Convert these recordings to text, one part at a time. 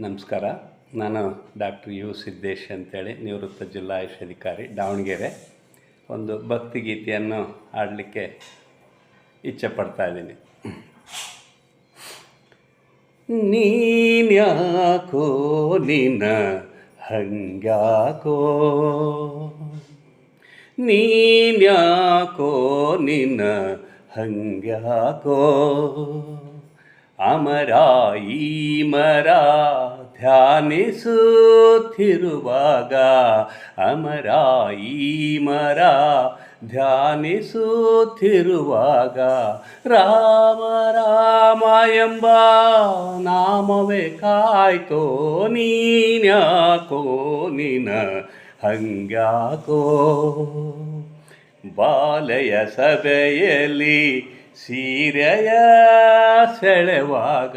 ನಮಸ್ಕಾರ. ನಾನು doctor you Siddesh ಅಂತೇಳಿ, ನಿವೃತ್ತ ಜಿಲ್ಲಾ ಆಯುಷ್ ಅಧಿಕಾರಿ, ದಾವಣಗೆರೆ. ಒಂದು ಭಕ್ತಿಗೀತೆಯನ್ನು ಹಾಡಲಿಕ್ಕೆ ಇಚ್ಛೆ ಪಡ್ತಾ ಇದ್ದೀನಿ. ನೀನ್ಯಾಕೋ, ನಿನ್ನ ಹಂಗ್ಯಾಕೋ? ನೀನ್ಯಾಕೋ, ನಿನ್ನ ಹಂಗ್ಯಾಕೋ? ಅಮರ ಈ ಮರ ಧ್ಯಾನಿಸುತ್ತಿರುವಾಗ ಅಮರ ಈ ಮರ ಧ್ಯಾನಿಸುತ್ತಿರುವಾಗ, ರಾಮ ರಾಮ ಎಂಬ ನಾಮವೇ ಕಾಯ್ತೋ ನೀನ್ಯಾಕೋ ನಿನ ಹಂಗ್ಯಾಕೋ? ಬಾಲಯ ಸಭೆಯಲ್ಲಿ ಸೀರೆಯ ಸೆಳೆವಾಗ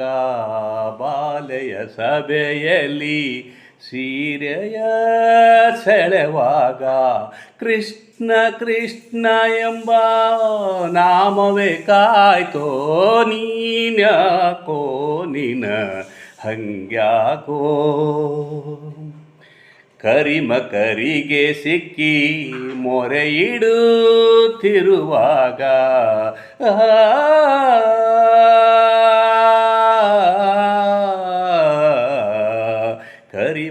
ಬಾಲೆಯ ಸಭೆಯಲ್ಲಿ ಸೀರೆಯ ಸೆಳೆವಾಗ ಕೃಷ್ಣ ಕೃಷ್ಣ ಎಂಬ ನಾಮವೇ ಕಾಯ್ತೋ ನೀನ್ಯಾಕೋ ನಿನ ಹಂಗ್ಯಾಕೋ? ಕರಿಮ ಸಿಕ್ಕಿ ಸಿಕ್ಕಿ ಮೊರೆ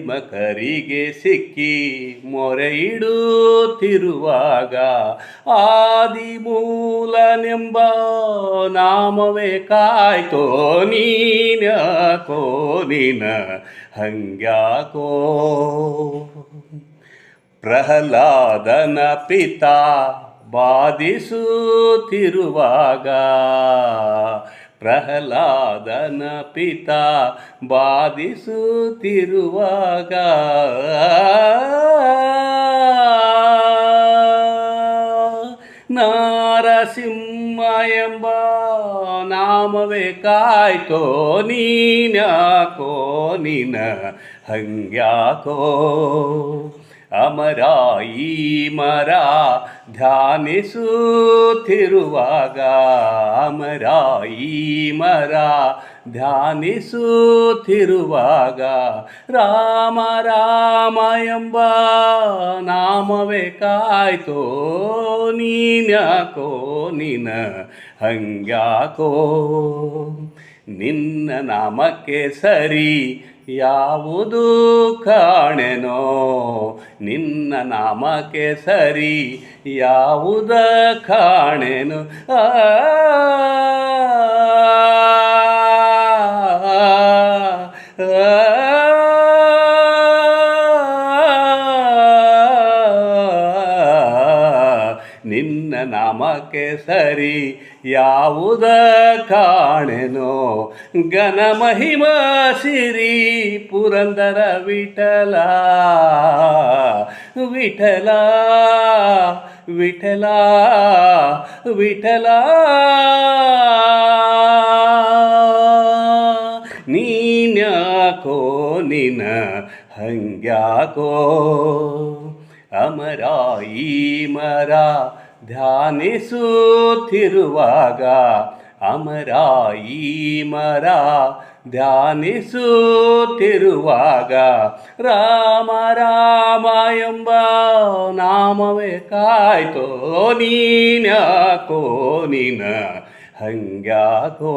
ಇಡುತ್ತಿರುವಾಗ ಕರಿಮ ಕರಿಗೆ ಸಿಕ್ಕಿ ಮೊರೆ ಇಡುತ್ತಿರುವಾಗ ಆದಿಮೂಲನೆಂಬ ನಾಮವೇ ಕಾಯ್ತೋ ನೀನ್ಯಾಕೋ ನೀನ ಹಂಗ್ಯಾಕೋ? ಪ್ರಹ್ಲಾದನ ಪಿತಾ ಬಾಧಿಸುತ್ತಿರುವಾಗ ಪ್ರಹ್ಲಾದನ ಪಿತ ಬಾಧಿಸುತ್ತಿರುವಾಗ. ನಾರಸಿಂಹ ಎಂಬ ನಾಮವೇ ಕಾಯ್ತೋ ನೀನ್ಯಾಕೋ ನೀನ ಹಂಗ್ಯಾಕೋ. ಅಮರ ಈ ಮರ ಧ್ಯಾನಿಸುತ್ತಿರುವಾಗ ತಿರುವಾಗ ಅಮರಾಯಿ ಮರ ಧ್ಯಾನಿಸುತ್ತಿರುವಾಗ, ರಾಮ ರಾಮ ಎಂಬ ನಾಮವೇ ಕಾಯ್ತೋ ನೀನ್ಯಾಕೋ ನೀನ ಹಂಗ್ಯಾಕೋ? ನಿನ್ನ ನಾಮಕ್ಕೆ ಸರಿ ಯಾವುದು ಕಾಣೆನೋ ನಿನ್ನ ನಾಮಕ್ಕೆ ಸರಿ ಯಾವುದ ಕಾಣೆನು ಆ ನಾಮಕ್ಕೆ ಸರಿ ಯಾವುದ ಕಾಣೆನೋ? ಘನ ಮಹಿಮಾ ಸಿರಿ ಪುರಂದರ ವಿಠಲ. ವಿಠಲ ವಿಠಲ ವಿಠಲ. ನೀನ್ಯಾಕೋ ನಿನ ಹಂಗ್ಯಾಕೋ? ಅಮರಾಯಿ ಈ ಮರ ಧ್ಯಾನಿಸುತ್ತಿರುವಾಗ ಅಮರ ಈ ಮರ ಧ್ಯಾನಿಸುತ್ತಿರುವಾಗ ರಾಮ ರಾಮ ಎಂಬ ನಾಮವೇ ಕಾಯ್ತೋ ನೀನ್ಯಾಕೋ ನೀನ ಹಂಗ್ಯಾಕೋ?